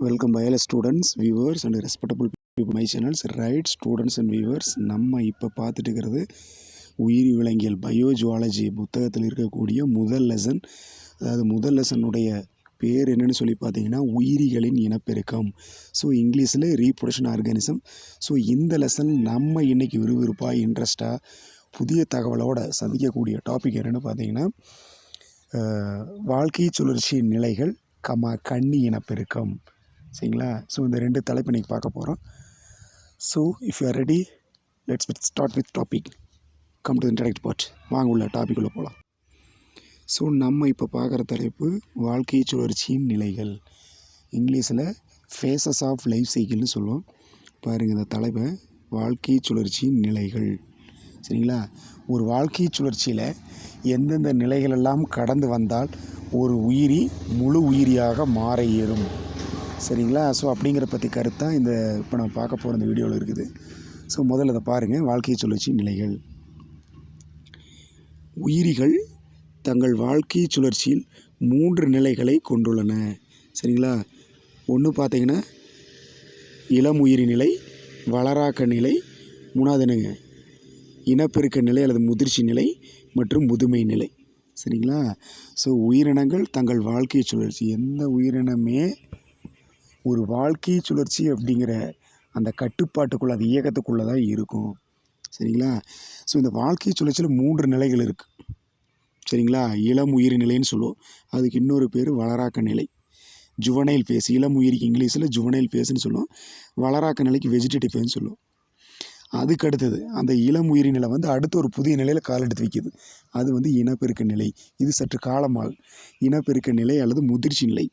Welcome பயல students viewers and respectable people my channels right students and viewers நம்ம இப்போ பார்த்துட்டு இருக்கிறது உயிரி விலங்கியல் பயோஜுவாலஜி புத்தகத்தில் இருக்கக்கூடிய முதல் லெசன் அதாவது முதல் லெசனுடைய பேர் என்னன்னு சொல்லி பார்த்தீங்கன்னா உயிரிகளின் இனப்பெருக்கம். ஸோ இங்கிலீஷில் ரீப்ரொடக்ஷன் ஆர்கானிசம் ஸோ இந்த லெசன் நம்ம இன்றைக்கி விறுவிறுப்பாக இன்ட்ரெஸ்ட்டாக புதிய தகவலோட சந்திக்கக்கூடிய டாபிக் என்னென்னு பார்த்தீங்கன்னா வாழ்க்கை சுழற்சியின் நிலைகள் கமா கன்னி இனப்பெருக்கம். சரிங்களா? ஸோ இந்த ரெண்டு தலைப்பு இன்றைக்கி பார்க்க போகிறோம் so if you are ready let's with start with topic come to interact part வாங்க உள்ள டாபிக் உள்ள போகலாம் ஸோ நம்ம இப்போ பார்க்குற தலைப்பு வாழ்க்கை சுழற்சியின் நிலைகள். இங்கிலீஷில் ஃபேஸஸ் ஆஃப் லைஃப் சைக்கிள்னு சொல்லுவோம். பாருங்கள் இந்த தலைப்பை வாழ்க்கை சுழற்சியின் நிலைகள். சரிங்களா? ஒரு வாழ்க்கை சுழற்சியில் எந்தெந்த நிலைகளெல்லாம் கடந்து வந்தால் ஒரு உயிரி முழு உயிரியாக மாற இயலும். சரிங்களா? ஸோ அப்படிங்கிற பற்றி கருத்தான் இந்த இப்போ நம்ம பார்க்க போகிற இந்த வீடியோவில் இருக்குது. ஸோ முதல்ல இதை பாருங்கள் வாழ்க்கை சுழற்சி நிலைகள். உயிரிகள் தங்கள் வாழ்க்கை சுழற்சியில் மூன்று நிலைகளை கொண்டுள்ளன. சரிங்களா? ஒன்று பார்த்தீங்கன்னா இளம் உயிரி நிலை வளராக்க நிலை மூணாவது என்னங்க? இனப்பெருக்க நிலை அல்லது முதிர்ச்சி நிலை மற்றும் முதுமை நிலை. சரிங்களா? ஸோ உயிரினங்கள் தங்கள் வாழ்க்கை சுழற்சி. எந்த உயிரினமே ஒரு வாழ்க்கை சுழற்சி அப்படிங்கிற அந்த கட்டுப்பாட்டுக்குள்ளே அது இயக்கத்துக்குள்ளே தான் இருக்கும். சரிங்களா? ஸோ இந்த வாழ்க்கை சுழற்சியில் மூன்று நிலைகள் இருக்குது சரிங்களா? இளம் உயிர் நிலைன்னு சொல்லுவோம். அதுக்கு இன்னொரு பேர் வளராக்க நிலை. ஜுவனைல் ஃபேஸ் இளம் உயிரிக்கு இங்கிலீஷில் ஜுவனைல் ஃபேஸ்ன்னு சொல்லுவோம். வளராக்க நிலைக்கு வெஜிடேட்டிவ் ஃபேஸ்ன்னு சொல்லுவோம். அதுக்கு அடுத்தது அந்த இளம் உயிரி நிலை வந்து அடுத்து ஒரு புதிய நிலையில் கால் எடுத்து வைக்கிது. அது வந்து இனப்பெருக்க நிலை. இது சற்று காலமால் இனப்பெருக்க நிலை அல்லது முதிர்ச்சி நிலை.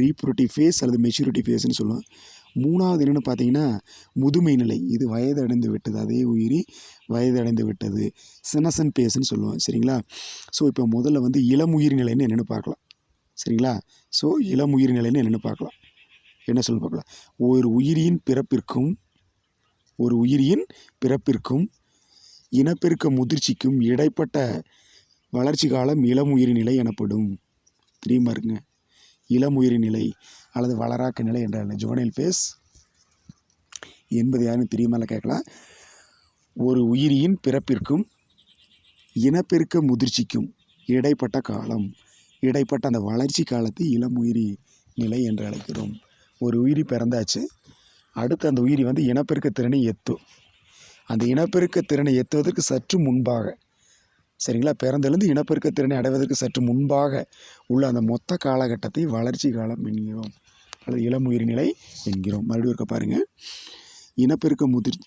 ரீப்ரொட்டிவ் ஃபேஸ் அல்லது மெச்சூரிட்டி ஃபேஸ்னு சொல்லுவோம் மூணாவது என்னென்னு பார்த்தீங்கன்னா முதுமை நிலை. இது வயது அடைந்து விட்டது. அதே உயிரி வயது அடைந்து விட்டது சினசன் பேஸ்ன்னு சொல்லுவோம் சரிங்களா? ஸோ இப்போ முதல்ல வந்து இளம் உயிர் நிலைன்னு என்னென்னு பார்க்கலாம். சரிங்களா? ஸோ இளம் உயிர் நிலைன்னு என்னென்னு பார்க்கலாம். என்ன சொல்லி பார்க்கலாம்? ஒரு உயிரியின் பிறப்பிற்கும் ஒரு உயிரியின் பிறப்பிற்கும் இனப்பெருக்க முதிர்ச்சிக்கும் இடைப்பட்ட வளர்ச்சி காலம் இளம் உயிரி நிலை எனப்படும். தெரியுமா இருங்க? இளம் உயிரி நிலை அல்லது வளராக்க நிலை என்ற ஜுவனைல் ஃபேஸ் என்பது யாருன்னு தெரியுமால கேட்கலாம். ஒரு உயிரியின் பிறப்பிற்கும் இனப்பெருக்க முதிர்ச்சிக்கும் இடைப்பட்ட காலம் இடைப்பட்ட அந்த வளர்ச்சி காலத்தை இளம் உயிரி நிலை என்று அழைக்கிறோம். ஒரு உயிரி பிறந்தாச்சு அடுத்து அந்த உயிரி வந்து இனப்பெருக்க திறனை எத்தும் அந்த இனப்பெருக்க திறனை எத்துவதற்கு சற்று முன்பாக சரிங்களா? பிறந்திலிருந்து இனப்பெருக்க திறனை அடைவதற்கு சற்று முன்பாக உள்ள அந்த மொத்த காலகட்டத்தை வளர்ச்சி காலம் என்கிறோம். அல்லது இளம் நிலை என்கிறோம். மறுபடியும் இருக்க பாருங்கள் இனப்பெருக்க முதிர்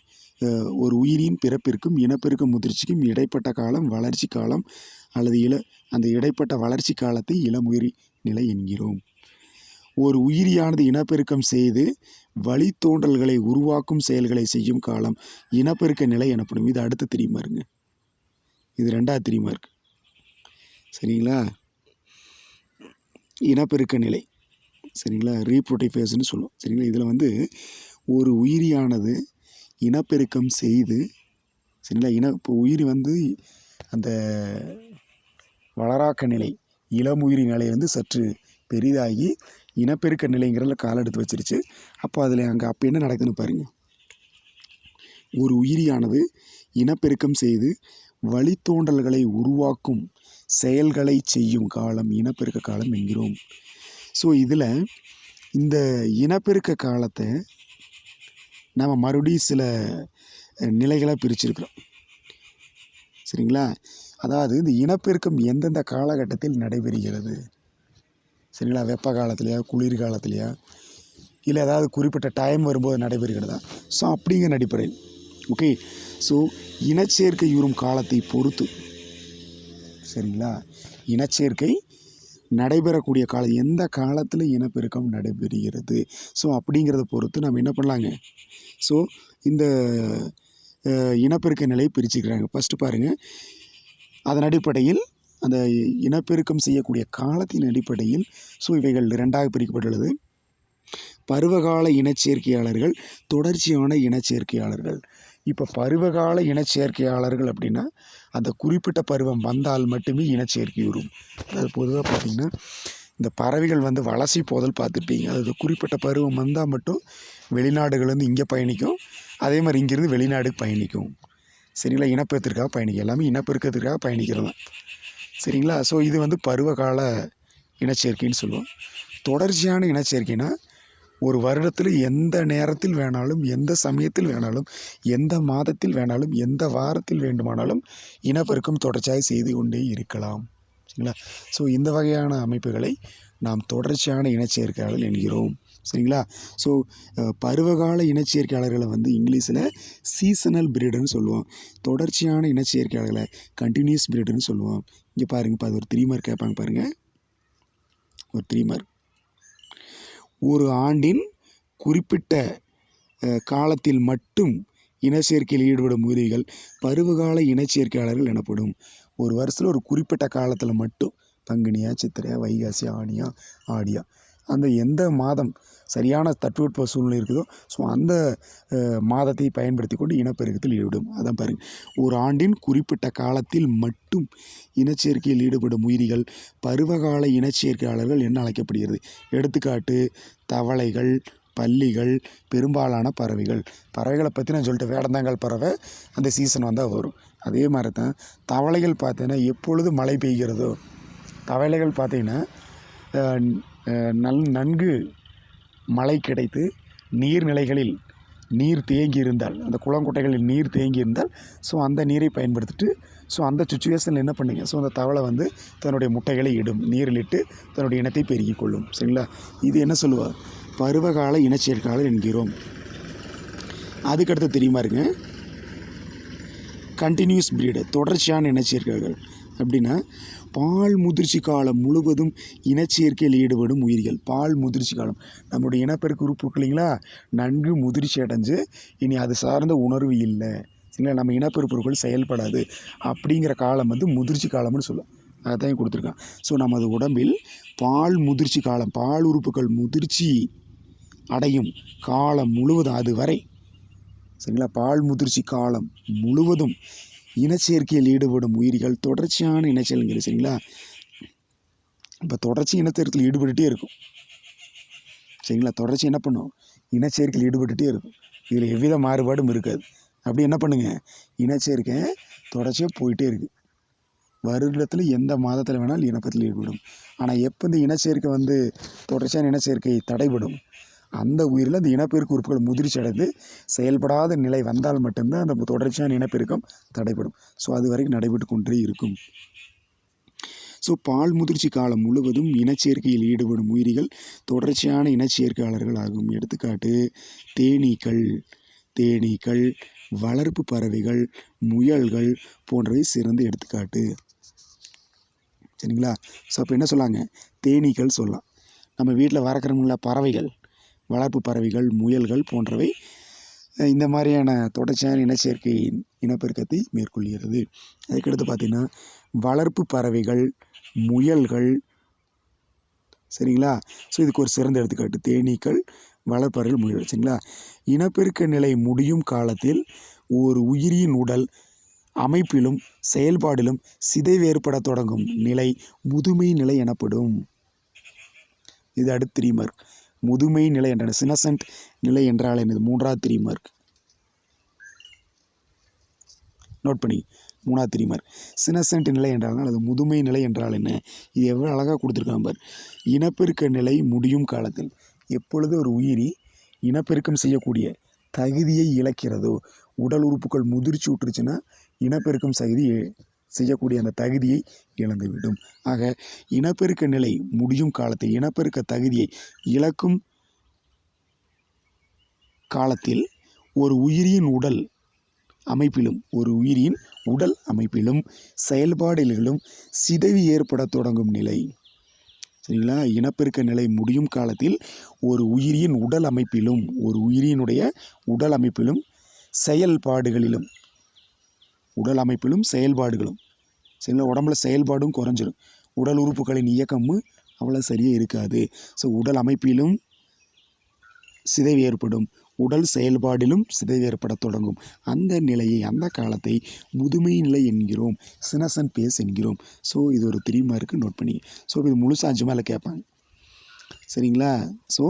ஒரு உயிரின் பிறப்பிற்கும் இனப்பெருக்க முதிர்ச்சிக்கும் இடைப்பட்ட காலம் வளர்ச்சி காலம் அல்லது இள அந்த இடைப்பட்ட வளர்ச்சி காலத்தை இளம் உயிரி நிலை என்கிறோம். ஒரு உயிரியானது இனப்பெருக்கம் செய்து வழித்தோன்றல்களை உருவாக்கும் செயல்களை செய்யும் காலம் இனப்பெருக்க நிலை எனப்படும். இது அடுத்து தெரியுமா இருங்க இது ரெண்டாவது தெரியுமா இருக்கு சரிங்களா? இனப்பெருக்க நிலை. சரிங்களா? ரீப்ரோட்டிஃபேஸ்னு சொல்லுவோம். சரிங்களா? இதில் வந்து ஒரு உயிரியானது இனப்பெருக்கம் செய்து சரிங்களா? இன இப்போ உயிரி வந்து அந்த வளராக்க நிலை இளம் உயிரி நிலை சற்று பெரிதாகி இனப்பெருக்க நிலைங்கிறதுல கால் எடுத்து வச்சிருச்சு. அப்போ அதில் அங்கே அப்போ என்ன நடக்குதுன்னு பாருங்க. ஒரு உயிரியானது இனப்பெருக்கம் செய்து வழித்தோன்றல்களை உருவாக்கும் செயல்களை செய்யும் காலம் இனப்பெருக்க காலம் என்கிறோம். ஸோ இதில் இந்த இனப்பெருக்க காலத்தை நம்ம மறுபடியும் சில நிலைகளாக பிரிச்சிருக்கிறோம். சரிங்களா? அதாவது இந்த இனப்பெருக்கம் எந்தெந்த காலகட்டத்தில் நடைபெறுகிறது? சரிங்களா? வெப்ப காலத்துலையா குளிர் காலத்துலையா? இல்லை ஏதாவது குறிப்பிட்ட டைம் வரும்போது நடைபெறுகிறதா? ஸோ அப்படிங்கிற அடிப்படையில். ஓகே ஸோ இனச்சேர்க்கை உறும் காலத்தை பொறுத்து. சரிங்களா? இனச்சேர்க்கை நடைபெறக்கூடிய காலம் எந்த காலத்தில் இனப்பெருக்கம் நடைபெறுகிறது? ஸோ அப்படிங்கிறத பொறுத்து நம்ம என்ன பண்ணலாங்க? ஸோ இந்த இனப்பெருக்க நிலையை பிரிச்சுக்கிறாங்க. ஃபஸ்ட்டு பாருங்கள் அதன் அடிப்படையில் அந்த இனப்பெருக்கம் செய்யக்கூடிய காலத்தின் அடிப்படையில் ஸோ இவைகள் இரண்டாக பிரிக்கப்பட்டுள்ளது. பருவகால இனச்சேர்க்கையாளர்கள் தொடர்ச்சியான இனச்சேர்க்கையாளர்கள். இப்போ பருவகால இனச்சேர்க்கையாளர்கள் அப்படின்னா அந்த குறிப்பிட்ட பருவம் வந்தால் மட்டுமே இனச்சேர்க்கை வரும் அதாவது பொதுவாக பார்த்திங்கன்னா இந்த பறவைகள் வந்து வளசி போதல் பார்த்துருப்பீங்க அது குறிப்பிட்ட பருவம் வந்தால் மட்டும் வெளிநாடுகள்லேருந்து இங்கே பயணிக்கும் அதே மாதிரி இங்கேருந்து வெளிநாடுக்கு பயணிக்கும். சரிங்களா? இனப்பெருக்கத்திற்காக பயணிக்கும். எல்லாமே இனப்பெருக்கத்திற்காக பயணிக்கிறது? தான் சரிங்களா? ஸோ இது வந்து பருவகால இனச்சேர்க்கைன்னு சொல்லுவோம். தொடர்ச்சியான இனச்சேர்க்கைனா ஒரு வருடத்தில் எந்த நேரத்தில் வேணாலும் எந்த சமயத்தில் வேணாலும் எந்த மாதத்தில் வேணாலும் எந்த வாரத்தில் வேண்டுமானாலும் இனப்பெருக்கம் தொடர்ச்சியாக செய்து கொண்டே இருக்கலாம். சரிங்களா? ஸோ இந்த வகையான அமைப்புகளை நாம் தொடர்ச்சியான இனச்சேர்க்கையாளர் என்கிறோம். சரிங்களா? ஸோ பருவகால இனச்சேர்க்கையாளர்களை வந்து இங்கிலீஷில் சீசனல் பிரீடுன்னு சொல்லுவோம். தொடர்ச்சியான இனச்சேர்க்கையாளர்களை கண்டினியூஸ் பிரீடுன்னு சொல்லுவோம். இங்கே பாருங்க இப்போ அது ஒரு த்ரீ மார்க் கேட்பாங்க பாருங்கள் ஒரு த்ரீ மார்க் ஒரு ஆண்டின் குறிப்பிட்ட காலத்தில் மட்டும் இனச்சேர்க்கையில் ஈடுபடும் உதவிகள் பருவகால இனச்சேர்க்கையாளர்கள் எனப்படும். ஒரு வருஷத்தில் ஒரு குறிப்பிட்ட காலத்தில் மட்டும் பங்குனியா சித்திரையா வைகாசி ஆனியா ஆடியா அந்த எந்த மாதம் சரியான தட்பவெட்ப சூழ்நிலை இருக்குதோ ஸோ அந்த மாதத்தை பயன்படுத்தி கொண்டு இனப்பெருக்கத்தில் ஈடுபடும். அதான் பாருங்கள் ஒரு ஆண்டின் குறிப்பிட்ட காலத்தில் மட்டும் இனச்சேர்க்கையில் ஈடுபடும் உயிரிகள் பருவகால இனச்சேர்க்கையாளர்கள் என்ன அழைக்கப்படுகிறது. எடுத்துக்காட்டு தவளைகள் பல்லிகள் பெரும்பாலான பறவைகள். பறவைகளை பற்றி நான் சொல்லிட்டு வேடந்தாங்கல் பறவை அந்த சீசன் வந்தால் வரும். அதே மாதிரி தான் தவளைகள் பார்த்தீங்கன்னா எப்பொழுது மழை பெய்கிறதோ தவளைகள் பார்த்திங்கன்னா நல் நன்கு மழை கிடைத்து நீர்நிலைகளில் நீர் தேங்கி இருந்தால் அந்த குளங்குட்டைகளில் நீர் தேங்கி இருந்தால் ஸோ அந்த நீரை பயன்படுத்திட்டு ஸோ அந்த சுச்சுவேஷனில் என்ன பண்ணுங்க? ஸோ அந்த தவளை வந்து தன்னுடைய முட்டைகளை இடும் நீரில் இட்டு தன்னுடைய இனத்தை பெருக்கிக் கொள்ளும் சரிங்களா? இது என்ன சொல்லுவார் பருவகால இனச்சேர்க்கையாளர் என்கிறோம். அதுக்கடுத்து தெரியுமா இருங்க? கண்டினியூஸ் ப்ரீடு தொடர்ச்சியான இனச்சேர்க்கைகள் அப்படின்னா பால் முதிர்ச்சி காலம் முழுவதும் இனச்சேர்க்கையில் ஈடுபடும் உயிர்கள். பால் முதிர்ச்சி காலம். நம்முடைய இனப்பெருக்க உறுப்பு இல்லைங்களா? நன்கு முதிர்ச்சி அடைஞ்சு இனி அது சார்ந்த உணர்வு இல்லை. சரிங்களா? நம்ம இனப்பெருப்புகள் செயல்படாது அப்படிங்கிற காலம் வந்து முதிர்ச்சி காலம்னு சொல்லுவோம். அதான் கொடுத்துருக்கான் ஸோ நமது உடம்பில் பால் முதிர்ச்சி காலம் பால் உறுப்புகள் முதிர்ச்சி அடையும் காலம் முழுவதும் அது வரை. சரிங்களா? பால் முதிர்ச்சி காலம் முழுவதும் இனச்சேர்க்கையில் ஈடுபடும் உயிரிகள் தொடர்ச்சியான இனச்சேர்க்கைகள் சரிங்களா? இப்போ தொடர்ச்சி இனச்சேர்க்கையில் ஈடுபட்டுட்டே இருக்கும். சரிங்களா? தொடர்ச்சி என்ன பண்ணும்? இனச்சேர்க்கையில் ஈடுபட்டுட்டே இருக்கும். இதில் எவ்வித மாறுபாடும் இருக்காது. அப்படி என்ன பண்ணுங்க? இனச்சேர்க்கை தொடர்ச்சியாக போயிட்டே இருக்குது வருடத்தில் எந்த மாதத்தில் வேணாலும் இணக்கத்தில் ஈடுபடும். ஆனால் எப்போ இந்த இனச்சேர்க்கை வந்து தொடர்ச்சியான இனச்சேர்க்கை தடைபடும்? அந்த உயிரில் அந்த இனப்பெருக்க உறுப்புகள் முதிர்ச்சி அடைந்து செயல்படாத நிலை வந்தால் மட்டும்தான் அந்த தொடர்ச்சியான இனப்பெருக்கம் தடைபடும். ஸோ அது வரைக்கும் நடைபெற்று கொண்டே இருக்கும். ஸோ பால் முதிர்ச்சி காலம் முழுவதும் இனச்சேர்க்கையில் ஈடுபடும் உயிரிகள் தொடர்ச்சியான இனச்சேர்க்கையாளர்கள் ஆகும் எடுத்துக்காட்டு தேனீக்கள் தேனீக்கள் வளர்ப்பு பறவைகள் முயல்கள் போன்றவை சிறந்த எடுத்துக்காட்டு. சரிங்களா? ஸோ அப்போ என்ன சொல்லாங்க? தேனீக்கள் சொல்லலாம். நம்ம வீட்டில் வளர்க்குறோம்ல பறவைகள் வளர்ப்பு பறவைகள் முயல்கள் போன்றவை இந்த மாதிரியான தொடர்ச்சியான இனச்சேர்க்கை இனப்பெருக்கத்தை மேற்கொள்கிறது. அதுக்கடுத்து பார்த்திங்கன்னா வளர்ப்பு பறவைகள் முயல்கள் சரிங்களா? ஸோ இதுக்கு ஒரு சிறந்த எடுத்துக்காட்டு தேனீக்கள் வளர்ப்பறவைகள் முயல்கள் சரிங்களா? இனப்பெருக்க நிலை முடியும் காலத்தில் ஒரு உயிரியின் உடல் அமைப்பிலும் செயல்பாடிலும் சிதைவு தொடங்கும் நிலை முதுமை நிலை எனப்படும். இது அடுத்து த்ரீ மார்க் முதுமை நிலை என்ற சினசன்ட் நிலை என்றால் என்னது? மூன்றாவது திரிமார்க் நோட் பண்ணி. மூணாவது த்ரீ மார்க் சினசன்ட் நிலை என்றால் அது முதுமை நிலை என்றால் என்ன? இது எவ்வளோ அழகாக கொடுத்துருக்காங்க பார். இனப்பெருக்க நிலை முடியும் காலத்தில். எப்பொழுது ஒரு உயிரி இனப்பெருக்கம் செய்யக்கூடிய தகுதியை இழக்கிறதோ உடல் உறுப்புகள் முதிர்ச்சி விட்டுருச்சுன்னா இனப்பெருக்கம் சகுதி செய்யக்கூடிய அந்த தகுதியை இழந்துவிடும். ஆக இனப்பெருக்க நிலை முடியும் காலத்தில் இனப்பெருக்க தகுதியை இழக்கும் காலத்தில் ஒரு உயிரியின் உடல் அமைப்பிலும் ஒரு உயிரியின் உடல் அமைப்பிலும் செயல்பாடுகளிலும் சிதைவு ஏற்பட தொடங்கும் நிலை. சரிங்களா? இனப்பெருக்க நிலை முடியும் காலத்தில் ஒரு உயிரியின் உடல் அமைப்பிலும் ஒரு உயிரியினுடைய உடல் அமைப்பிலும் செயல்பாடுகளிலும் உடல் அமைப்பிலும் செயல்பாடுகளும். சரிங்களா உடம்புல செயல்பாடும் குறைஞ்சிரும். உடல் உறுப்புகளின் இயக்கமும் அவ்வளோ சரியாக இருக்காது. ஸோ உடல் அமைப்பிலும் சிதைவு ஏற்படும். உடல் செயல்பாடிலும் சிதைவு ஏற்படத் தொடங்கும். அந்த நிலையை அந்த காலத்தை முதுமை நிலை என்கிறோம். சினசன் பேஸ் என்கிறோம். ஸோ இது ஒரு த்ரீ மார்க்கு நோட் பண்ணி ஸோ இது முழுசாக அஞ்சு மேலே கேட்பாங்க. சரிங்களா? ஸோ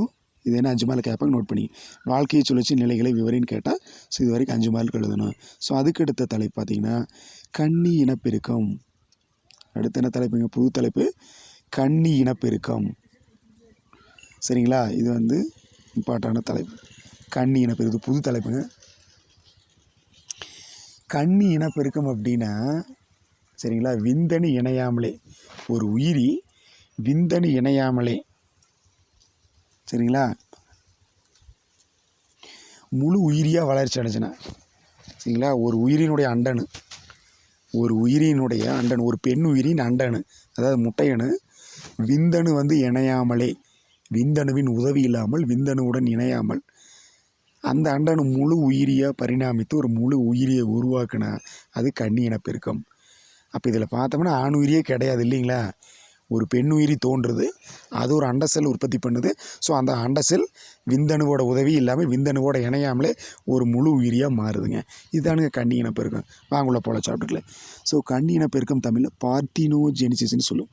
இது என்ன அஞ்சு மார்க் கேட்பாங்க? நோட் பண்ணி. வாழ்க்கையை சுழற்சி நிலைகளை விவரின்னு கேட்டால் ஸோ இது வரைக்கும் அஞ்சு மார்க் எழுதணும். ஸோ அதுக்கு அடுத்த தலைப்பு பார்த்திங்கன்னா கன்னி இனப்பெருக்கம். அடுத்து என்ன தலைப்புங்க புது தலைப்பு கன்னி இனப்பெருக்கம். சரிங்களா? இது வந்து இம்பார்ட்டான தலைப்பு. கன்னி இனப்பெருக்கம். புது தலைப்புங்க. கன்னி இனப்பெருக்கம் அப்படின்னா சரிங்களா? விந்தணு இணையாமலே. ஒரு உயிரி விந்தணு இணையாமலே சரிங்களா? முழு உயிரியாக வளர்ச்சி அடைஞ்சினா. சரிங்களா? ஒரு உயிரினுடைய அண்டனு ஒரு உயிரினுடைய அண்டனு ஒரு பெண் உயிரின் அண்டனு அதாவது முட்டையணு விந்தணு வந்து இணையாமலே விந்தணுவின் உதவி இல்லாமல் விந்தணுவுடன் இணையாமல் அந்த அண்டனு முழு உயிரியாக பரிணாமித்து ஒரு முழு உயிரியை உருவாக்குனா அது கன்னி இனப்பெருக்கம். அப்போ இதில் பார்த்தோம்னா ஆண் உயிரியே கிடையாது இல்லைங்களா? ஒரு பெண் உயிரி தோன்றுது அது ஒரு அண்ட செல் உற்பத்தி பண்ணுது. ஸோ அந்த அண்ட செல் விந்தணுவோட உதவி இல்லாமல் விந்தணுவோட இணையாமலே ஒரு முழு உயிரியாக மாறுதுங்க. இதுதானுங்க கன்னி இனப்பெருக்கம். வாங்குள்ள போல சாப்பிட்டுக்கல ஸோ கன்னி இனப்பெருக்கம் தமிழில் பார்த்தினோஜெனிசிஸ்னு சொல்லும்.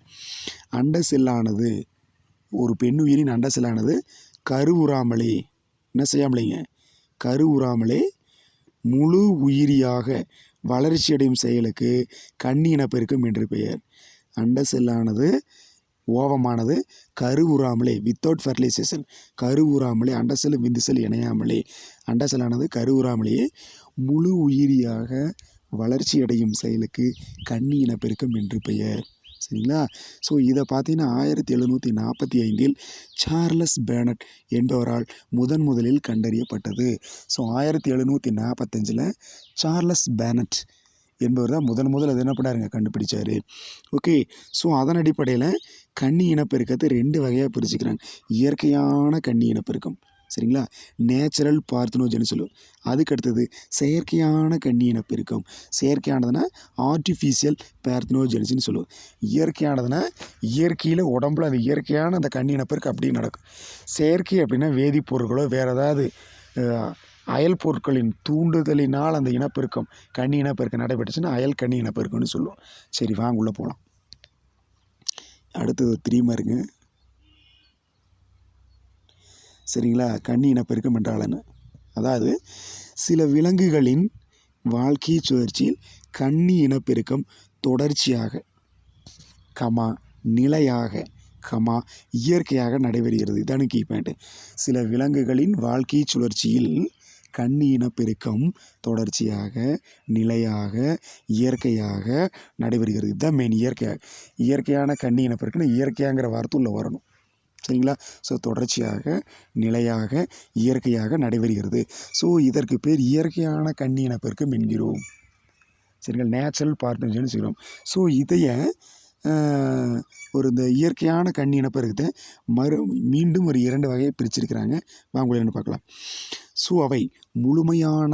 அண்ட செல்லானது ஒரு பெண் உயிரின் அண்ட செல்லானது கருவுறாமலே என்ன செய்யாமலேங்க? கருவுறாமலே முழு உயிரியாக வளர்ச்சியடையும் செயலுக்கு கன்னி இனப்பெருக்கம் என்று பெயர். அண்ட செல்லானது ஓவமானது கருவுறாமலே வித்தவுட் ஃபெர்டிலைசேஷன் கருவுறாமலே அண்ட செல் விந்து செல் இணையாமலே. அண்டசெல்லானது கருவுறாமலேயே முழு உயிரியாக வளர்ச்சியடையும் செயலுக்கு கன்னி இனப்பெருக்கம் என்று பெயர். சரிங்களா? ஸோ இதை பார்த்தீங்கன்னா ஆயிரத்தி எழுநூற்றி நாற்பத்தி ஐந்தில் சார்லஸ் பேனட் என்பவரால் முதன் முதலில் கண்டறியப்பட்டது. ஸோ ஆயிரத்தி எழுநூற்றி நாற்பத்தஞ்சில் சார்லஸ் பேனட் என்பவர் தான் முதன் முதல் அது என்ன பண்ணாருங்க? கண்டுபிடிச்சார். ஓகே. ஸோ அதன் அடிப்படையில் கன்னி இனப்பெருக்கத்தை ரெண்டு வகையாக பிரிச்சுக்கிறாங்க. இயற்கையான கன்னி இனப்பெருக்கம். சரிங்களா? நேச்சுரல் பார்த்தினோஜன் சொல்லுவோம். அதுக்கு அடுத்தது செயற்கையான கன்னி இனப்பெருக்கம். செயற்கையானதுன்னா ஆர்டிஃபிஷியல் பார்த்தினோஜெனிஸ்னு சொல்லுவோம். இயற்கையானதுன்னா இயற்கையில் உடம்புல அது இயற்கையான அந்த கன்னி இனப்பெருக்கம் அப்படியே நடக்கும். செயற்கை அப்படின்னா வேதிப்பொருட்களோ வேறு ஏதாவது அயல் பொருட்களின் தூண்டுதலினால் அந்த இனப்பெருக்கம் கன்னி இனப்பெருக்கம் நடைபெற்றுச்சுன்னா அயல் கன்னி இனப்பெருக்கம்னு சொல்லுவோம். சரி வாங்க உள்ளே போகலாம் அடுத்தது த்ரீ சரிங்களா? கன்னி இனப்பெருக்கம் என்றால் என்ன அதாவது சில விலங்குகளின் வாழ்க்கை சுழற்சியில் கன்னி இனப்பெருக்கம் தொடர்ச்சியாக கமா நிலையாக கமா இயற்கையாக நடைபெறுகிறது. இதானு கீ சில விலங்குகளின் வாழ்க்கை சுழற்சியில் கன்னி இனப்பெருக்கம் தொடர்ச்சியாக நிலையாக இயற்கையாக நடைபெறுகிறது. இதுதான் மெயின் இயற்கையாக இயற்கையான கன்னி இனப்பெருக்கம்னு இயற்கையாங்கிற வார்த்தை உள்ளே வரணும். சரிங்களா? ஸோ தொடர்ச்சியாக நிலையாக இயற்கையாக நடைபெறுகிறது. ஸோ இதற்கு பேர் இயற்கையான கன்னி இனப்பெருக்கம் என்கிறோம். சரிங்களா? நேச்சுரல் பார்ட்னர்ஸ்னு சொல்கிறோம் ஸோ இதைய ஒரு இந்த இயற்கையான கண்ணி இனப்பெருக்கத்தை மறு மீண்டும் ஒரு இரண்டு வகையை பிரிச்சிருக்கிறாங்க. வாங்க என்ன பார்க்கலாம். ஸோ அவை. முழுமையான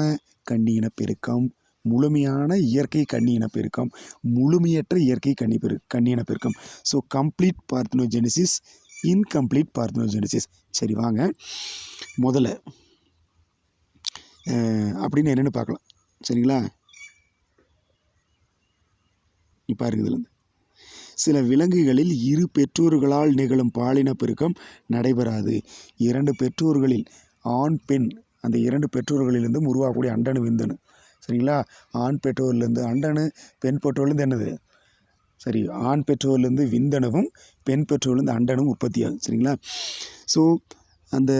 கன்னி இனப்பெருக்கம் முழுமையான இயற்கை கன்னி இனப்பெருக்கம் முழுமையற்ற இயற்கை கன்னி பெரு கண்ணி இனப்பெருக்கம் so complete parthenogenesis incomplete parthenogenesis சரி வாங்க. முதல்ல அப்படின்னு என்னென்னு பார்க்கலாம். சரிங்களா? இப்போ இருக்குதுலேருந்து சில விலங்குகளில் இரு பெற்றோர்களால் நிகழும் பாலின பெருக்கம் நடைபெறாது. இரண்டு பெற்றோர்களில் ஆண் பெண் அந்த இரண்டு பெற்றோர்களிலிருந்தும் உருவாகக்கூடிய அண்டனு விந்தணு சரிங்களா? ஆண் பெற்றோர்லேருந்து அண்டனு பெண் பெற்றோர்லேருந்து என்னது? சரி ஆண் பெற்றோர்லேருந்து விந்தணுவும் பெண் பெற்றோர்லேருந்து அண்டனும் உற்பத்தியாகும். சரிங்களா? ஸோ அந்த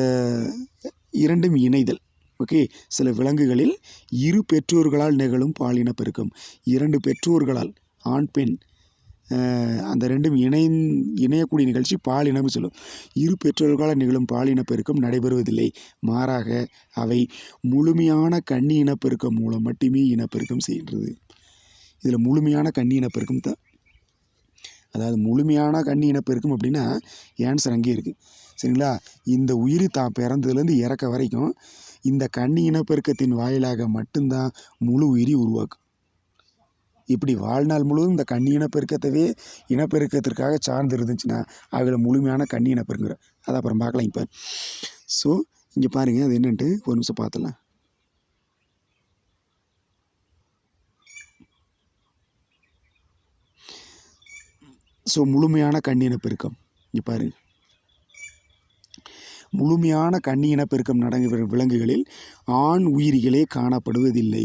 இரண்டும் இணைதல். ஓகே சில விலங்குகளில் இரு பெற்றோர்களால் நிகழும் பாலின பெருக்கம். இரண்டு பெற்றோர்களால் ஆண் பெண் அந்த ரெண்டும் இணை இணையக்கூடிய நிகழ்ச்சி பாலினம் சொல்லும். இரு பெற்றோர்களால் நிகழும் பாலின பெருக்கம் நடைபெறுவதில்லை. மாறாக அவை முழுமையான கன்னி இனப்பெருக்கம் மூலம் மட்டுமே இனப்பெருக்கம் செய்கின்றது. இதில் முழுமையான கன்னி இனப்பெருக்கம் தான். அதாவது முழுமையான கன்னி இனப்பெருக்கம் அப்படின்னா ஏன்சர் அங்கேயே இருக்குது சரிங்களா? இந்த உயிர் தான் பிறந்ததுலேருந்து இறக்க வரைக்கும் இந்த கன்னி இனப்பெருக்கத்தின் வாயிலாக மட்டும்தான் முழு உயிரி உருவாக்கும். இப்படி வாழ்நாள் முழுவதும் இந்த கன்னி இனப்பெருக்கத்தவே இனப்பெருக்கத்திற்காக சார்ந்து இருந்துச்சுன்னா அதில் முழுமையான கன்னி இனப்பெருங்கிற. அதை அப்புறம் பார்க்கலாம் இப்போ. ஸோ இங்கே பாருங்கள் அது என்னன்ட்டு ஒரு நிமிஷம் பார்த்துலாம் ஸோ முழுமையான கண்ணின பெருக்கம் இங்கே பாருங்க. முழுமையான கண்ணின பெருக்கம் நடைபெறும் விலங்குகளில் ஆண் உயிரிகளே காணப்படுவதில்லை.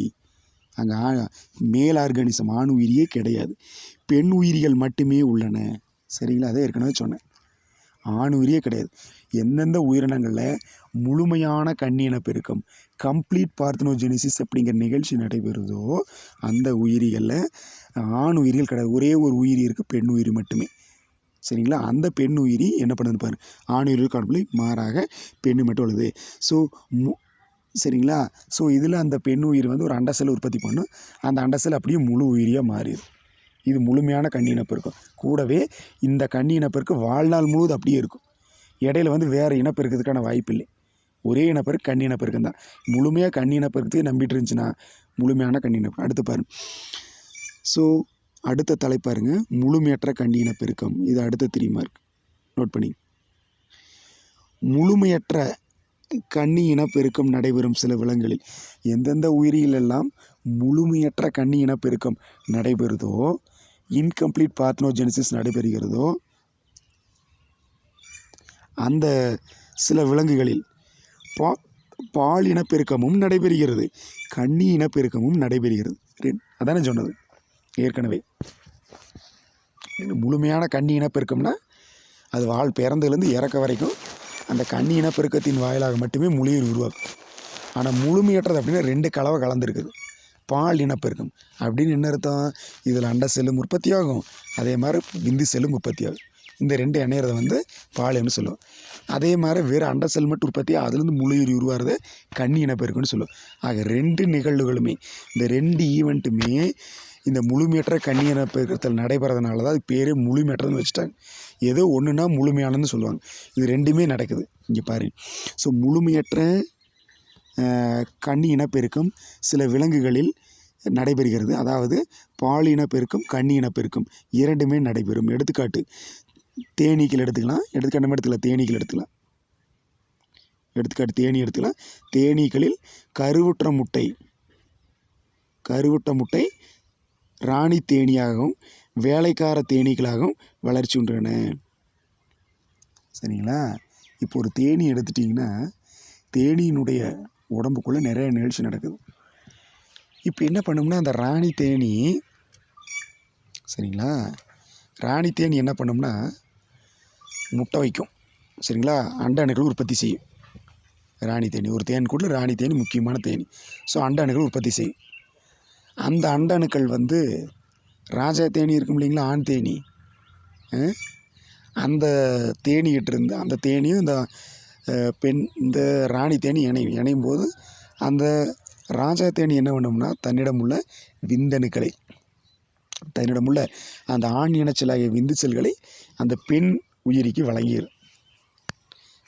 அங்கே மேல் ஆர்கானிசம் ஆண் உயிரியே கிடையாது. பெண் உயிரிகள் மட்டுமே உள்ளன. சரிங்களா? அதை ஏற்கனவே சொன்னேன். ஆண் உயிரியே கிடையாது. எந்தெந்த உயிரினங்களில் முழுமையான கண்ணின பெருக்கம் கம்ப்ளீட் பார்த்தனோஜெனிசிஸ் அப்படிங்கிற நிகழ்ச்சி நடைபெறுதோ அந்த உயிரிகளில் ஆண் உயிரிகள் கிடையாது. ஒரே ஒரு உயிரி இருக்குது பெண் உயிரி மட்டுமே. சரிங்களா? அந்த பெண் உயிரி என்ன பண்ணுதுன்னு பாரு ஆண் உயிரிகள் காணப்படலை மாறாக பெண்ணு மட்டும் உள்ளது. ஸோ மு சரிங்களா? ஸோ இதில் அந்த பெண் உயிர் வந்து ஒரு அண்டசல் உற்பத்தி பண்ணும் அந்த அண்டசல் அப்படியே முழு உயிரியாக மாறிடும் இது முழுமையான கன்னி இனப்பெருக்கம் கூடவே இந்த கன்னி இனப்பெருக்கம் வாழ்நாள் முழுவதும் அப்படியே இருக்கும். இடையில வந்து வேறு இனப்பெருக்கிறதுக்கான வாய்ப்பு இல்லை. ஒரே இனப்பெருக்கு கண்ணி இனப்பெருக்கம் தான் முழுமையாக கன்னி இனப்பெருக்கத்தையே நம்பிட்டு இருந்துச்சுன்னா முழுமையான கன்னி இனப்பெருக்கம் அடுத்து பாருங்க. ஸோ அடுத்த தலைப்பாருங்க முழுமையற்ற கன்னி இனப்பெருக்கம் இது அடுத்த தெரியுமா இருக்கு நோட் பண்ணி முழுமையற்ற கன்னி இனப்பெருக்கம் நடைபெறும் சில விலங்குகளில். எந்தெந்த உயிரிகளெல்லாம் முழுமையற்ற கன்னி இனப்பெருக்கம் நடைபெறுதோ இன்கம்ப்ளீட் பார்த்னோஜெனிசிஸ் நடைபெறுகிறதோ அந்த சில விலங்குகளில் பா பால் இனப்பெருக்கமும் நடைபெறுகிறது. கன்னி இனப்பெருக்கமும் நடைபெறுகிறது. அதானே சொன்னது. ஏற்கனவே. முழுமையான கன்னி இனப்பெருக்கம்னா அது வாழ் பிறந்ததுலேருந்து இறக்க வரைக்கும் அந்த கன்னி இனப்பெருக்கத்தின் வாயிலாக மட்டுமே முழியர் உருவாகும். ஆனால் முழுமையற்றது அப்படின்னா ரெண்டு கலவை கலந்துருக்குது. பால் இனப்பெருக்கம். அப்படின்னு என்ன அர்த்தம்? இதில் அண்ட செல்லும் உற்பத்தி ஆகும் அதே மாதிரி விந்து செல்லும் உற்பத்தி ஆகும் இந்த ரெண்டு இணையிறத வந்து பாலுன்னு சொல்லுவோம். அதே மாதிரி வேறு அண்ட செல் மட்டும் உற்பத்தி அதுலேருந்து முழுயிரி உருவாகிறது கன்னி இனப்பெருக்கம்னு சொல்லுவோம். ஆக ரெண்டு நிகழ்வுகளுமே இந்த ரெண்டு ஈவெண்ட்டுமே இந்த முழுமையற்ற கன்னி இனப்பெருக்கத்தில் நடைபெறதுனால தான் அது பேரே முழுமையற்றதுன்னு வச்சுட்டாங்க. ஏதோ ஒன்றுனா முழுமையானதுன்னு சொல்லுவாங்க. இது ரெண்டுமே நடக்குது. இங்கே பாரு. ஸோ முழுமையற்ற கன்னி இனப்பெருக்கம் சில விலங்குகளில் நடைபெறுகிறது. அதாவது பால் இனப்பெருக்கம் கன்னி இனப்பெருக்கம் இரண்டுமே நடைபெறும். எடுத்துக்காட்டு தேனீக்கள் எடுத்துக்கலாம். எடுத்துக்காட்டு எடுத்துக்கலாம். தேனீக்கள் எடுத்துக்கலாம். எடுத்துக்காட்டு தேனீ எடுத்துக்கலாம். தேனீக்களில் கருவுற்ற முட்டை கருவுற்ற முட்டை ராணி தேனீயாகவும் வேலைக்கார தேனீக்களாகவும் வளர்ச்சி உண்டன சரிங்களா? இப்போ ஒரு தேனி எடுத்துட்டிங்கன்னா தேனியினுடைய உடம்புக்குள்ளே நிறைய நிகழ்ச்சி நடக்குது. இப்போ என்ன பண்ணும்னா அந்த ராணி தேனி சரிங்களா? ராணி தேனி என்ன பண்ணும்னா முட்டை வைக்கும். சரிங்களா? அண்டை அணுக்கள் உற்பத்தி செய்யும். ராணி தேனி. ஒரு தேன் கூட ராணி தேனி முக்கியமான தேனி. ஸோ அண்டை அணுக்கள் உற்பத்தி செய்யும். அந்த அண்டணுக்கள் வந்து ராஜா தேனி இருக்கும் இல்லைங்களா? ஆண் தேனி. அந்த தேனிகிட்ட இருந்து அந்த தேனியும் இந்த பெண் இந்த ராணி தேனி இணையும் இணையும் போது அந்த ராஜா தேனி என்ன பண்ணும்னா தன்னிடம் உள்ள விந்தணுக்களை தன்னிடம் உள்ள அந்த ஆண் இனச்சலாகிய விந்து செல்களை அந்த பெண் உயிரிக்கு வழங்கிடும்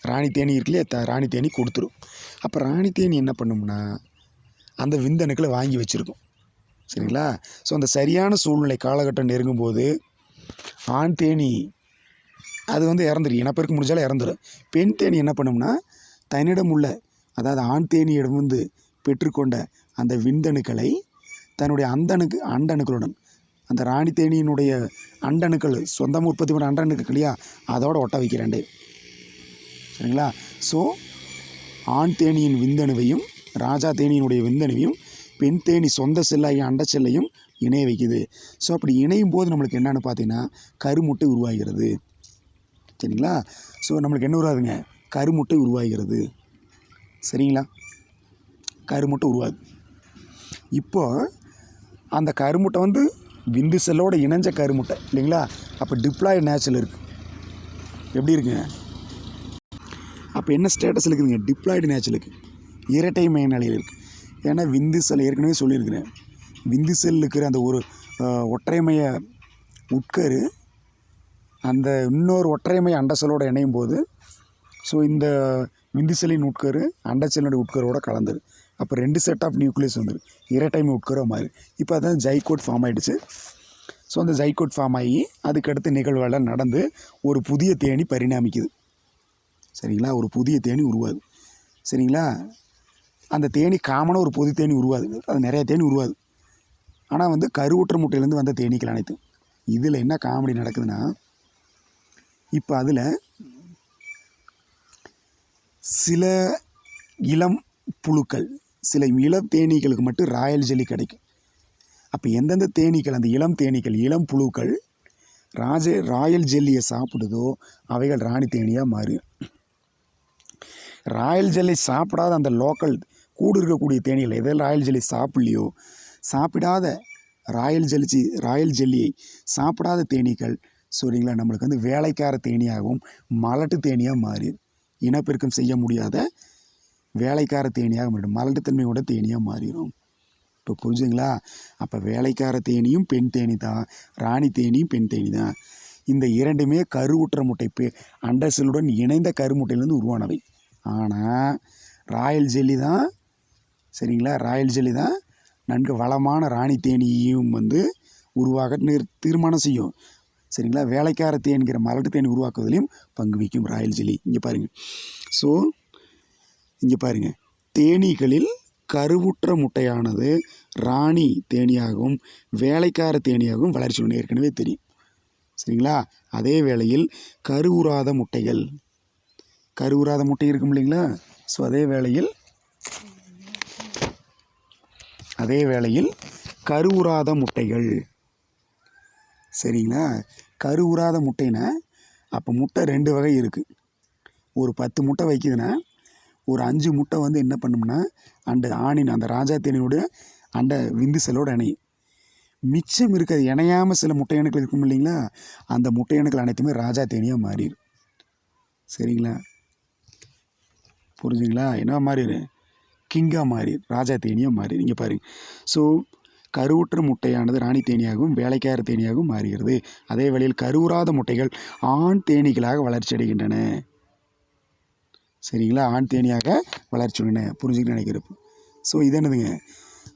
ராணி தேனி இருக்கு இல்லையா த- ராணி தேனி கொடுத்துரும். அப்போ ராணி தேனி என்ன பண்ணும்னா அந்த விந்தணுக்களை வாங்கி வச்சுருக்கும். சரிங்களா? ஸோ அந்த சரியான சூழ்நிலை காலகட்டம் நெருங்கும்போது ஆண் தேனி அது வந்து இறந்துடும் இனப்பெருக்கு முடிஞ்சாலும் இறந்துடும் பெண் தேனி என்ன பண்ணும்னா தன்னிடம் உள்ள அதாவது ஆண் தேனியிடம் வந்து பெற்றுக்கொண்ட அந்த விந்தணுக்களை தன்னுடைய அந்தணுக்கு அண்டணுக்களுடன் அந்த ராணி தேனியினுடைய அண்டணுக்கள் சொந்தமாக உற்பத்தி பண்ண அண்டணுக்கள் இல்லையா அதோட ஒட்ட வைக்கிறேன்டே சரிங்களா? ஸோ ஆண் தேனியின் விந்தணுவையும் ராஜா தேனியினுடைய விந்தணுவையும் பெண் தேனி சொந்த செல்லாகிய அண்ட செல்லையும் இணைய வைக்குது. ஸோ அப்படி இணையும் போது நம்மளுக்கு என்னென்னு பார்த்தீங்கன்னா கருமுட்டை உருவாகிறது. சரிங்களா? ஸோ நம்மளுக்கு என்ன உருவாதுங்க கருமுட்டை உருவாகிறது. சரிங்களா? கருமுட்டை உருவாது இப்போ அந்த கருமுட்டை வந்து விந்து செல்லோட இணைஞ்ச கருமுட்டை இல்லைங்களா? அப்போ டிப்ளாய்டு நேச்சல் இருக்குது எப்படி இருக்குங்க? அப்போ என்ன ஸ்டேட்டஸில் இருக்குதுங்க? டிப்ளாய்டு நேச்சலுக்கு இரட்டை மேல் நிலையில் இருக்குது ஏன்னா விந்து செல் ஏற்கனவே சொல்லியிருக்கிறேன். விந்து செல் இருக்கிற அந்த ஒரு ஒற்றைமைய உட்கரு அந்த இன்னொரு ஒற்றைமை அண்டசலோடு இணையும் போது ஸோ இந்த விந்து செல்லின் உட்கரு அண்ட செல்லுடைய உட்கரோட கலந்துரு அப்போ ரெண்டு செட் ஆஃப் நியூக்ளியஸ் வந்துடும் இரட்டைமை உட்கரோ மாறி இப்போ அதான் ஜைகோட் ஃபார்ம் ஆயிடுச்சு. ஸோ அந்த ஜைகோட் ஃபார்ம் ஆகி அதுக்கடுத்து நிகழ்வெல்லாம் நடந்து ஒரு புதிய தேனி பரிணாமிக்குது. சரிங்களா? ஒரு புதிய தேனி உருவாது சரிங்களா? அந்த தேனி காமனாக ஒரு பொது தேனி உருவாது அது நிறையா தேனி உருவாது ஆனால் வந்து கருவுற்ற முட்டையிலேருந்து வந்த தேனீக்கள் அனைத்தும் இதில் என்ன காமெடி நடக்குதுன்னா இப்போ அதில் சில இளம் புழுக்கள் சில இளம் தேனீக்களுக்கு மட்டும் ராயல் ஜெல்லி கிடைக்கும். அப்போ எந்தெந்த தேனீக்கள் அந்த இளம் தேனீக்கள் இளம் புழுக்கள் ராஜ ராயல் ஜெல்லியை சாப்பிடுதோ அவைகள் ராணி தேனியாக மாறும் ராயல் ஜெல்லி சாப்பிடாத அந்த லோக்கல் கூடு இருக்கக்கூடிய தேனீகள் எதை ராயல் ஜெல்லி சாப்பிட்லையோ சாப்பிடாத ராயல் ஜெலிச்சி ராயல் ஜெல்லியை சாப்பிடாத தேனீக்கள். சரிங்களா? நம்மளுக்கு வந்து வேலைக்கார தேனியாகவும் மலட்டு தேனியாக மாறிடும் இனப்பெருக்கம் செய்ய முடியாத வேலைக்கார தேனியாக மாறிடும். மலட்டுத்தன்மையோட தேனியாக மாறிடும் இப்போ புரிஞ்சுங்களா அப்போ வேலைக்கார தேனியும் பெண் தேனி தான். ராணி தேனியும் பெண் தேனி தான். இந்த இரண்டுமே கருவுற்ற முட்டை. பெ அண்டர் இணைந்த கருமுட்டையிலேருந்து உருவானவை. ஆனால் ராயல் ஜெல்லி தான். சரிங்களா? ராயல் ஜெல்லி தான். நன்கு வளமான ராணி தேனியையும் வந்து உருவாக நிர் தீர்மானம் செய்யும். சரிங்களா? வேலைக்கார தேன்கிற மலட்டு தேனி உருவாக்குவதிலையும் பங்கு வகிக்கும் ராயல் ஜெலி. இங்கே பாருங்கள் ஸோ இங்கே பாருங்கள் தேனீகளில் கருவுற்ற முட்டையானது ராணி தேனியாகவும் வேலைக்கார தேனியாகவும் வளர்ச்சி ஒன்று ஏற்கனவே தெரியும். சரிங்களா? அதே வேளையில் கருவுறாத முட்டைகள். கருவுறாத முட்டை இருக்கும் இல்லைங்களா? ஸோ அதே வேளையில் அதே வேளையில் கருவுறாத முட்டைகள். சரிங்களா? கருவுறாத முட்டைனா அப்போ முட்டை ரெண்டு வகை இருக்குது ஒரு பத்து முட்டை வைக்குதுன்னா ஒரு அஞ்சு முட்டை வந்து என்ன பண்ணும்னா அந்த ஆணின் அந்த ராஜா தேனியோட அந்த விந்து செல்லோட இணையும் மிச்சம் இருக்கிறது இணையாமல் சில முட்டையணுக்கள் இருக்கும் இல்லைங்களா? அந்த முட்டையணுக்கள் அனைத்துமே ராஜா தேனியாக மாறிடும் சரிங்களா? புரிஞ்சுங்களா? என்ன மாறிடு கிங்காக மாறி ராஜா தேனியாக மாறி நீங்கள் பாருங்க. ஸோ கருவுற்ற முட்டையானது ராணி தேனியாகவும் வேலைக்கார தேனியாகவும் மாறுகிறது. அதே வழியில் கருவுறாத முட்டைகள் ஆண் தேனீகளாக வளர்ச்சி அடைகின்றன. சரிங்களா? ஆண் தேனியாக வளர்ச்சி அடைகின்றன. புரிஞ்சுக்கிட்டு நினைக்கிறப்ப ஸோ இது என்னதுங்க?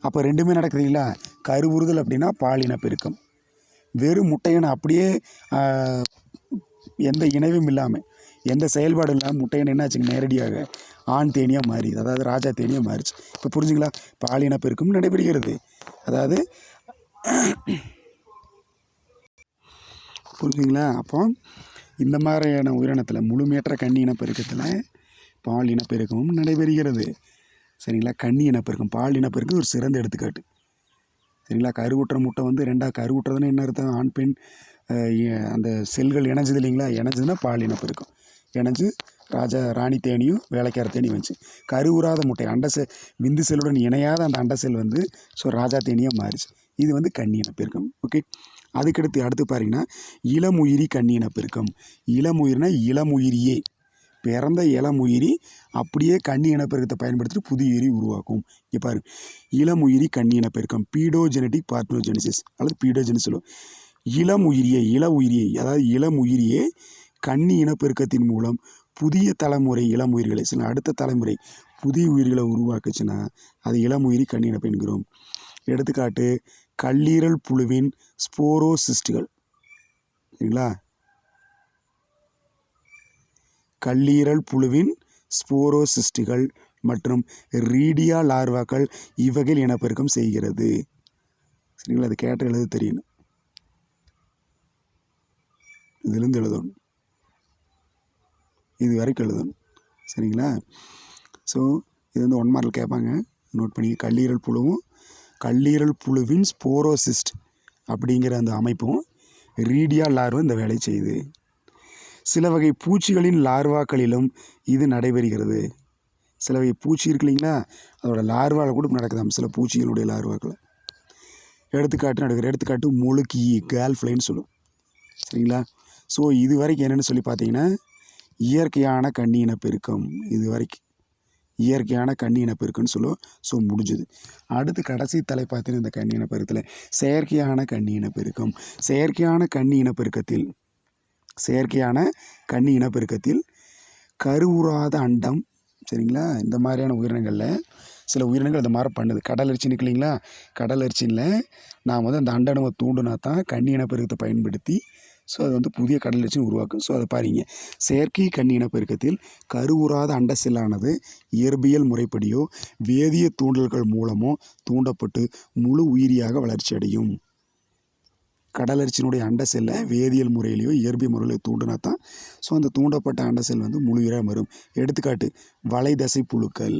அப்போ ரெண்டுமே நடக்குதுங்களா கருவுறுதல் அப்படின்னா பாலின பெருக்கம் வெறும் முட்டையின அப்படியே எந்த இணைவும் இல்லாமல் எந்த செயல்பாடும் இல்லாமல் முட்டையன் என்னாச்சுங்க? நேரடியாக ஆண் தேனியாக மாறிது அதாவது ராஜா தேனியாக மாறிச்சு. இப்போ புரிஞ்சுங்களா? பாலின பெருக்கம் நடைபெறுகிறது. அதாவது புரிஞ்சுங்களா? அப்போ இந்த மாதிரியான உயிரினத்தில் முழுமையற்ற கன்னி இனப்பெருக்கத்தில் பால் இனப்பெருக்கமும் நடைபெறுகிறது. சரிங்களா? கன்னி இனப்பெருக்கம் பால் இனப்பெருக்கம் ஒரு சிறந்த எடுத்துக்காட்டு. சரிங்களா? கருவுற்ற முட்டை வந்து ரெண்டாக கருவுற்றதுன்னு என்ன அர்த்தம்? ஆண் பெண் அந்த செல்கள் இணைஞ்சது இல்லைங்களா? இணைஞ்சதுன்னா பால் இனப்பெருக்கம் இணைஞ்சு ராஜா ராணி தேனியும் வேலைக்கார தேனியும் வந்துச்சு கருவுறாத முட்டை அண்ட செல் விந்து செல்லுடன் இணையாத அந்த அண்ட செல் வந்து ஸோ ராஜா தேனியாக மாறிச்சு. இது வந்து கன்னி இனப்பெருக்கம் ஓகே அதுக்கடுத்து அடுத்து பாருங்கன்னா இளமுயிரி கன்னி இனப்பெருக்கம் இளமுயிர்னா இளமுயிரியே. பிறந்த இளமுயிரி அப்படியே கன்னி இனப்பெருக்கத்தை பயன்படுத்தி புது உயிரி உருவாக்கும். இங்கே பாரு. இளமுயிரி கன்னி இனப்பெருக்கம் பீடோஜெனட்டிக் பார்ட்னோஜெனிசிஸ் அல்லது பீடோஜெனிஸ் சொல்லுவோம். இளம் இள உயிரியை அதாவது இளம் உயிரியே கன்னி இனப்பெருக்கத்தின் மூலம் புதிய தலைமுறை இளம் உயிர்களை சில அடுத்த தலைமுறை புதிய உயிர்களை உருவாக்குச்சுன்னா அது இளம் உயிரி கன்னி இனப்பு என்கிறோம். எடுத்துக்காட்டு கல்லீரல் புழுவின் ஸ்போரோசிஸ்டுகள். சரிங்களா? கல்லீரல் புழுவின் ஸ்போரோசிஸ்டுகள் மற்றும் ரீடியா லார்வாக்கள் இவ்வகையில் இனப்பெருக்கம் செய்கிறது. சரிங்களா? அது கேட்ட எழுத தெரியணும் இதுலேருந்து எழுதணும். இது வரைக்கும் எழுதணும் சரிங்களா? ஸோ இது வந்து ஒன் மார்க்கில் கேட்பாங்க. நோட் பண்ணி கல்லீரல் புழுவும் கல்லீரல் புழுவின் ஸ்போரோசிஸ்ட் அப்படிங்கிற அந்த அமைப்பும் ரீடியா லார்வா இந்த வேலை செய்யுது. சில வகை பூச்சிகளின் லார்வாக்களிலும் இது நடைபெறுகிறது. சில வகை பூச்சி இருக்கு இல்லைங்களா? அதோடய லார்வாவில் கூட நடக்குதாம் சில பூச்சிகளுடைய லார்வாக்களை எடுத்துக்காட்டு நடக்கிற எடுத்துக்காட்டு முழுக்கி கேல்ஃப்ளைன்னு சொல்லும். சரிங்களா? ஸோ இது வரைக்கும் என்னென்னு சொல்லி பார்த்தீங்கன்னா இயற்கையான கன்னி இனப்பெருக்கம் இது வரைக்கும். இயற்கையான கன்னி இனப்பெருக்கம்னு சொல்லுவோம் ஸோ முடிஞ்சுது. அடுத்து கடைசி தலை பார்த்தீங்கன்னா இந்த கன்னி இனப்பெருக்கத்தில் செயற்கையான கன்னி இனப்பெருக்கம் செயற்கையான கன்னி இனப்பெருக்கத்தில் செயற்கையான கன்னி இனப்பெருக்கத்தில் கருவுறாத அண்டம் சரிங்களா? இந்த மாதிரியான உயிரினங்களில் சில உயிரினங்கள் இந்த மாதிரி பண்ணுது. கடல் அரிசி இருக்கு இல்லைங்களா? கடல் அரிசியில் நாம் வந்து அந்த அண்டணுவை தூண்டுனா தான் கன்னி இனப்பெருக்கத்தை பயன்படுத்தி ஸோ அது வந்து புதிய கடல் உருவாக்கும். ஸோ அதை பாருங்க. செயற்கை கன்னி இனப்பெருக்கத்தில் கருவுறாத அண்ட செல்லானது இயற்பியல் முறைப்படியோ வேதிய தூண்டல்கள் மூலமோ தூண்டப்பட்டு முழு உயிரியாக வளர்ச்சி அடையும். கடலரிச்சினுடைய அண்ட செல்லை வேதியியல் முறையிலையோ இயற்பியல் முறையிலையோ தூண்டினா தான் ஸோ அந்த தூண்டப்பட்ட அண்ட செல் வந்து முழு உயிராக வரும் எடுத்துக்காட்டு வலைதசை புழுக்கள்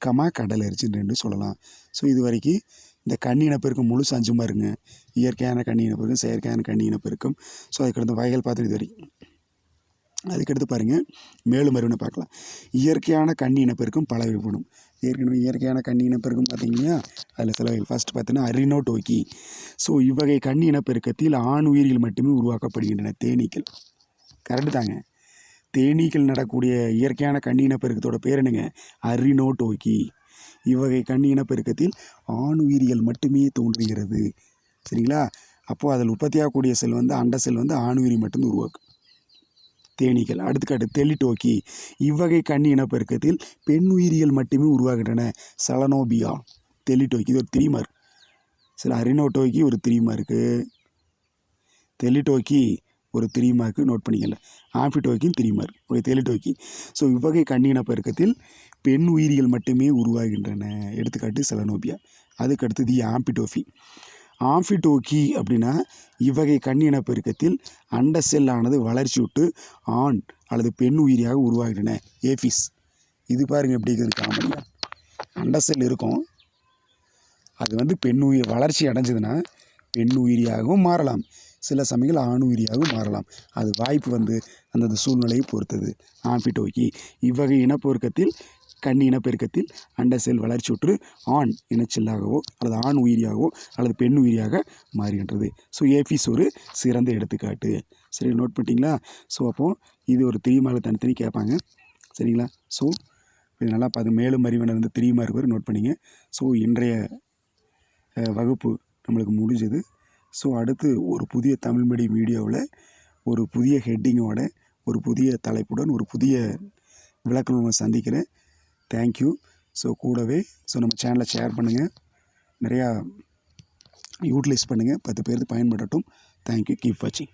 கமா கடலரிசின்னு ரெண்டு சொல்லலாம். ஸோ இது வரைக்கும் இந்த கன்னி இனப்பெருக்கும் முழு சஞ்சுமா இருங்க இயற்கையான கன்னி இனப்பெருக்கும் செயற்கையான கன்னி இனப்பெருக்கும் ஸோ அதுக்கடுத்து வகைகள் பார்த்துட்டு இது வரைக்கும். அதுக்கடுத்து பாருங்கள் மேலும் மறுபடியும் பார்க்கலாம். இயற்கையான கன்னி இனப்பெருக்கும் பல விபணம் ஏற்கனவே இயற்கையான கன்னி இனப்பெருக்கும் பார்த்தீங்கன்னா அதில் சில வகைகள். ஃபஸ்ட் பார்த்தீங்கன்னா அரினோட்டோக்கி ஸோ இவ்வகை கன்னி இனப்பெருக்கத்தில் ஆண் உயிர்கள் மட்டுமே உருவாக்கப்படுகின்றன தேனீக்கள். கரெக்டு தாங்க. தேனீக்கள் நடக்கூடிய இயற்கையான கன்னி இனப்பெருக்கத்தோட பேர் என்னங்க? அரினோட்டோக்கி இவ்வகை கண் இனப்பெருக்கத்தில் ஆண் மட்டுமே தோன்றுகிறது. சரிங்களா? அப்போது அதில் உற்பத்தியாகக்கூடிய செல் வந்து அண்ட செல் வந்து ஆணுயிரி உயிரி மட்டும் உருவாக்கும் தேனீக்கள் அடுத்துக்காட்டு தெளிட்டோக்கி. இவ்வகை கண் இனப்பெருக்கத்தில் பெண் உயிரியல் மட்டுமே உருவாகின்றன. சலனோபியா தெளிட்டோக்கி. இது ஒரு திரிமார். சில அரினோட்டோக்கி ஒரு திரிமா இருக்குது தெலிட்டோக்கி ஒரு திரிமாக்கு நோட் பண்ணிக்கல ஆம்பிட்டோக்கியும் திரிமார். ஓகே தெளிட்டோக்கி. ஸோ இவ்வகை கன்னி இனப்பெருக்கத்தில் பெண் உயிரிகள் மட்டுமே உருவாகின்றன. எடுத்துக்காட்டு செலனோபியா. அதுக்கு அடுத்தது ஆம்பிட்டோஃபி ஆம்பிட்டோக்கி அப்படின்னா இவ்வகை கண் இனப்பெருக்கத்தில் அண்ட செல்லானது வளர்ச்சி விட்டு ஆண் அல்லது பெண் உயிரியாக உருவாகின்றன. ஏஃபிஸ் இது பாருங்கள் எப்படி இருக்குது காமெடியா அண்ட செல் இருக்கும். அது வந்து பெண் உயிர் வளர்ச்சி அடைஞ்சதுன்னா பெண் உயிரியாகவும் மாறலாம். சில சமயங்கள் ஆண் உயிரியாகவும் மாறலாம். அது வாய்ப்பு வந்து அந்தந்த சூழ்நிலையை பொறுத்தது. ஆம்பிட்டோக்கி இவ்வகை இனப்பெருக்கத்தில் கன்னி இனப்பெருக்கத்தில் அண்ட செல் வளர்ச்சியுற்று ஆண் இனச்செல்லாகவோ அல்லது ஆண் உயிரியாகவோ அல்லது பெண் உயிரியாக மாறுகின்றது. ஸோ ஏபிஸ் ஒரு சிறந்த எடுத்துக்காட்டு. சரி நோட் பண்ணிட்டீங்களா? ஸோ அப்போது இது ஒரு திரிமால தனித்தனி கேட்பாங்க. சரிங்களா? ஸோ இது நல்லா பார்த்து மேலும் அறிவினர் வந்து திரியுமா இருக்கிற நோட் பண்ணிங்க. ஸோ இன்றைய வகுப்பு நம்மளுக்கு முடிஞ்சது. ஸோ அடுத்து ஒரு புதிய தமிழ் மீடியம் வீடியோவில் ஒரு புதிய ஹெட்டிங்கோட ஒரு புதிய தலைப்புடன் ஒரு புதிய விளக்கம் சந்திக்கிறேன். தேங்க்யூ ஸோ கூடவே ஸோ நம்ம சேனலை ஷேர் பண்ணுங்கள் நிறையா யூட்டிலைஸ் பண்ணுங்கள் பத்து பேருக்கு பயன்படட்டும். தேங்க்யூ கீப் வாட்சிங்